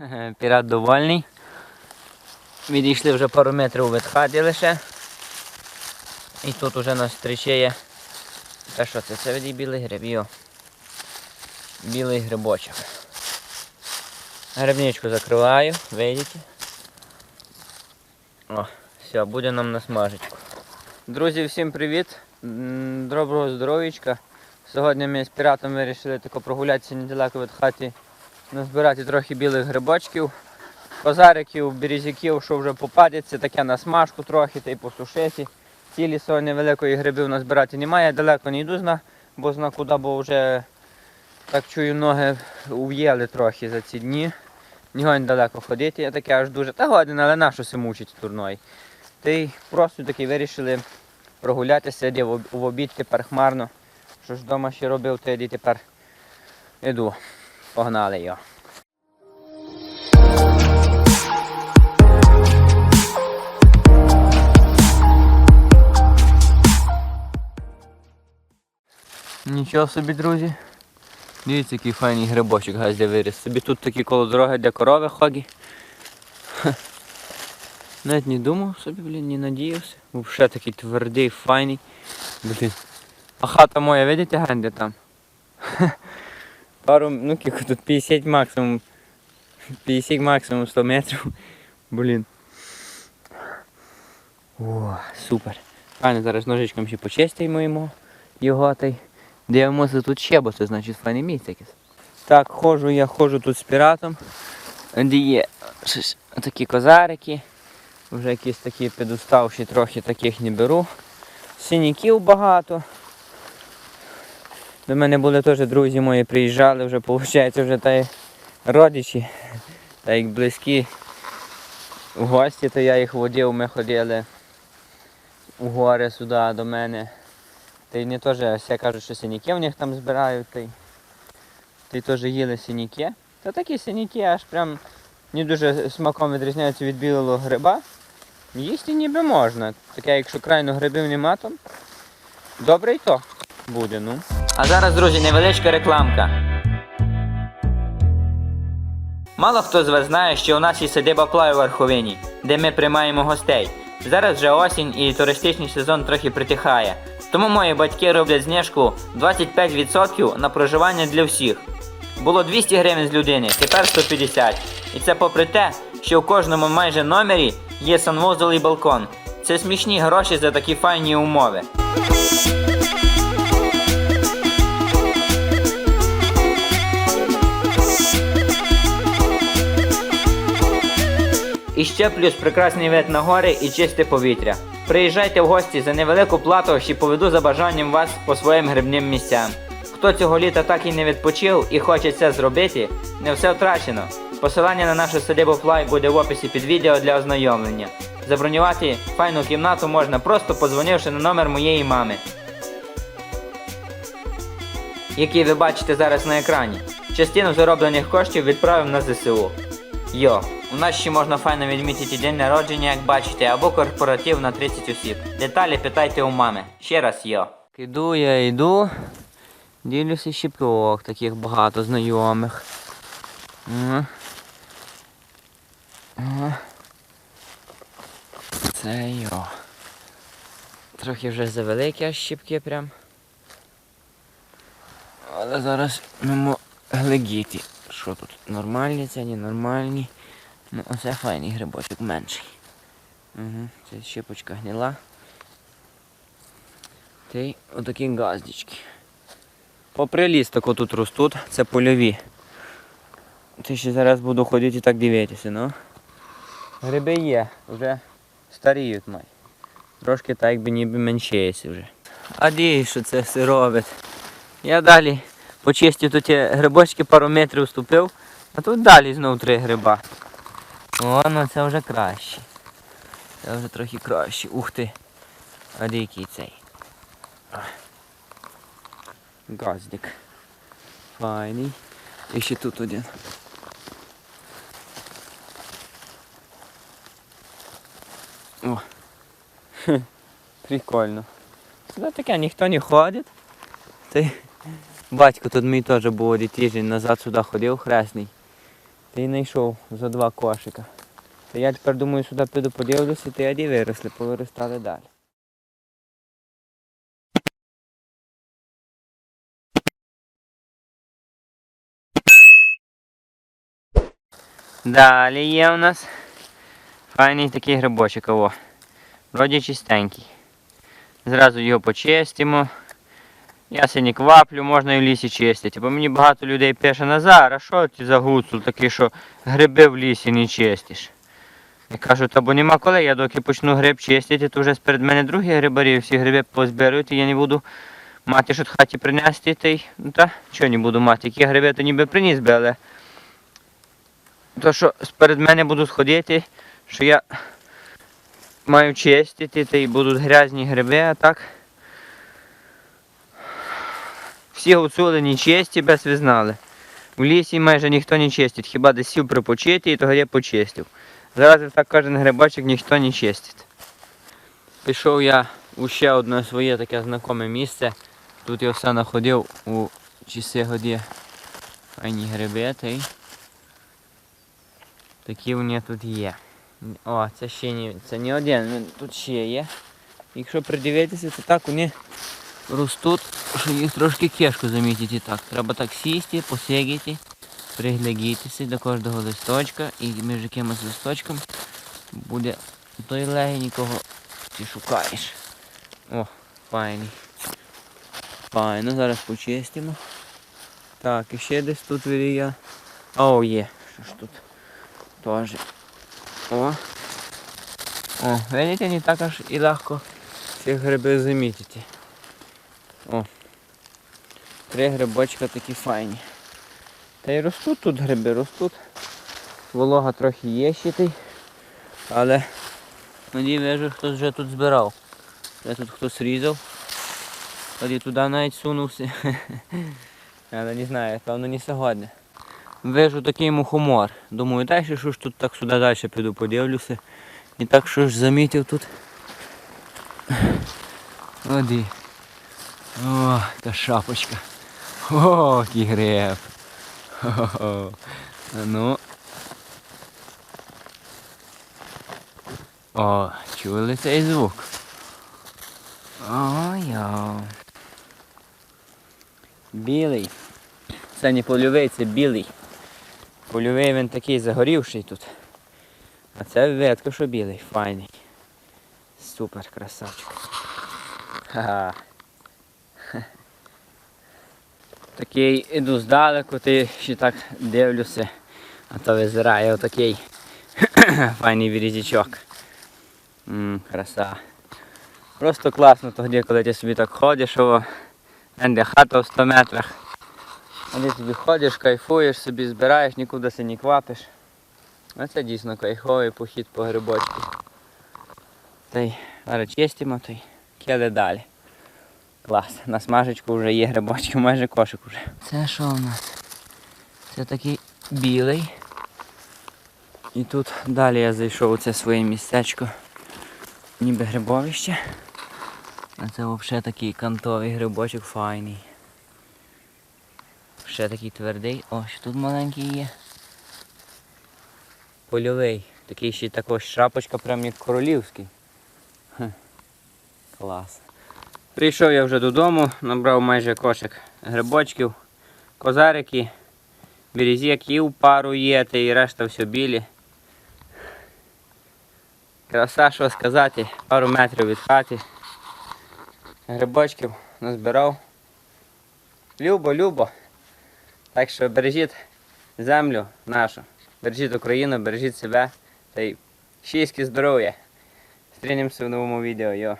Пірат довольний. Відійшли вже пару метрів від хати лише. І тут уже нас зустрічає. Та що це? Це відій білий гриб, йо. Білий грибочок. Грибничку закриваю, видите? О, все, буде нам на смажечку. Друзі, всім привіт! Доброго здоров'ячка. Сьогодні ми з піратом вирішили тако прогулятися недалеко від хати, назбирати трохи білих грибочків, козариків, березяків, що вже попадеться, таке на смажку трохи та й посушити. Цілі сьогодні великої грибів назбирати немає, далеко не йду зна, бо зна куди, бо вже так чую, ноги ув'єли трохи за ці дні. Нього далеко ходити, я таке аж дуже. Та годин, але нащо се мучить турної. Та й просто таки вирішили прогулятися, де в обід тепер хмарно. Що ж вдома ще робив, то я тепер іду. Погнали його. Нічого собі, друзі. Дивіться, який файний грибочок газля виріс. Собі тут такі коло дороги, де корови хогі. Навіть не думав собі, блін, не надіявся. Був ще такий твердий, файний. Блін. А хата моя, видите, генде там? Пару, ну кілько тут 50 максимум. 50 максимум 100 метрів. Блін. О, супер. Файно, зараз ножичком ще почистимо йому його та й дивимося тут ще, бо це значить файне місце якесь. Так, ходжу я ходжу тут з піратом. Де є такі козарики. Вже якісь такі підуставші, трохи таких не беру. Синяків багато. До мене були теж друзі мої, приїжджали, вже виходить, вже та й родичі, та як близькі в гості, то я їх водив, ми ходили у гори сюди до мене. Та й не теж, всі кажуть, що синяки в них там збирають, та й, та й теж їли синяки. Та такі синяки аж прям не дуже смаком відрізняються від білого гриба. Їсти ніби можна. Таке, якщо крайно грибів нема, то добре й то буде, ну. А зараз, друзі, невеличка рекламка. Мало хто з вас знає, що у нас є садиба Плай у Верховині, де ми приймаємо гостей. Зараз вже осінь і туристичний сезон трохи притихає. Тому мої батьки роблять знижку 25% на проживання для всіх. Було 200 гривень з людини, тепер 150. І це попри те, що у кожному майже номері є санвузол і балкон. Це смішні гроші за такі файні умови. І ще плюс прекрасний вид на гори і чисте повітря. Приїжджайте в гості за невелику плату, ще поведу за бажанням вас по своїм грибним місцям. Хто цього літа так і не відпочив і хоче це зробити, не все втрачено. Посилання на нашу садибу Флай буде в описі під відео для ознайомлення. Забронювати файну кімнату можна просто подзвонивши на номер моєї мами, який ви бачите зараз на екрані. Частину зароблених коштів відправив на ЗСУ. Йо, у нас ще можна файно відмітити день народження, як бачите, або корпоратив на 30 осіб. Деталі питайте у мами. Ще раз йо. Іду я йду. Дивлюся щіпок, таких багато знайомих. Це йо. Трохи вже завеликі аж щіпки прям. Але зараз мимо глядіти. Що тут? Нормальні це, ненормальні. Ну, оце файний грибочок менший. Угу, це щепочка гніла. Та й отакі газдічки. Попри ліс тако тут ростуть, це польові. Ти ще зараз буду ходити і так дивитися, ну. Гриби є, вже старіють май. Трошки так якби ніби меншіється вже. А де що це все робить? Я далі почистив тут грибочки, пару метрів ступив, а тут далі знов три гриба. О, ну це вже краще. Це вже трохи краще. Ух ти. А де який цей? Газдик. Файний. І ще тут один. О. Прикольно. Сюди таке ніхто не ходить. Ти Батько тут мій теж був один тиждень назад сюди ходив хресний. Та й знайшов за два кошика. Та я тепер думаю, сюди піду подивлюся, та яді виросли, повиростали далі. Далі є у нас файний такий грибочок. Вроді чистенький. Зразу його почистимо. Я не кваплю, можна і в лісі чистити. Бо мені багато людей пише Назар, а що ти за гуцул такий, що гриби в лісі не чистиш? Я кажу, та бо нема коли, я доки почну гриб чистити, то вже сперед мене другі грибарі, всі гриби позберуть, і я не буду мати, що в хаті принести, та й, ну та, чого не буду мати, які гриби, то ніби приніс би, але то, що сперед мене будуть ходити, що я маю чистити, та й будуть грязні гриби, а так. Всі гуцули не чисті, без ви знали. У лісі майже ніхто не чистить, хіба десь сів припочити і я почистив. Зараз так кожен грибочок ніхто не чистить. Пішов я у ще одне своє таке знакоме місце. Тут я все знаходив у часи годі файні гриби, та й такі тут є. О, це ще не, це не один, тут ще є. Якщо придивитися, то так вони ростуть, що їх трошки кешко замітити так. Треба так сісти, посидіти, приглядітися до кожного листочка і між якимось листочком буде той легенького ти шукаєш. О, файний. Файно, зараз почистимо. Так, і ще десь тут вирія. О, є. Що ж тут? Тоже. О. О, видите, не так аж і легко ці гриби замітити. О. Три грибочка такі файні. Та й ростуть тут гриби, ростуть. Волога трохи є ще й. Але тоді вижу, хтось вже тут збирав. Вже тут хтось різав. Тоді туди навіть сунувся. Але не знаю, певно не сьогодні. Вижу такий мухомор. Думаю, ще що ж тут так сюди далі піду подивлюся. І так що ж замітив тут. Оді. О, та шапочка. О, який гриб. Хо-хо-хо. Ну. О, чули цей звук? Ой-йо. Білий. Це не польовий, це білий. Польовий він такий загорівший тут. А це ветко, що білий, файний. Супер красавчик. Ха-ха. Такий іду здалеку, ти ще так дивлюся, а то визирає отакий файний вірізічок. Ммм, краса. Просто класно тоді, коли ти собі так ходиш, о, де хата в 100 метрах. А ти собі ходиш, кайфуєш, собі збираєш, нікуди се не квапиш. А це дійсно кайфовий похід по грибочку. Та й зараз чистимо, та й киде далі. Клас. На смажечку вже є грибочки, майже кошик уже. Це що у нас? Це такий білий. І тут далі я зайшов у це своє містечко. Ніби грибовище. А це взагалі такий кантовий грибочок файний. Ще такий твердий. О, ще тут маленький є. Польовий. Такий ще також шапочка, прям як королівський. Хе. Клас. Прийшов я вже додому, набрав майже кошик грибочків, козарики, березяків пару є, та і решта все білі. Краса, що сказати, пару метрів від хати. Грибочків назбирав. Любо, любо. Так що бережіть землю нашу, бережіть Україну, бережіть себе та й щастя здоров'я. Стрінемося в новому відео. Йо.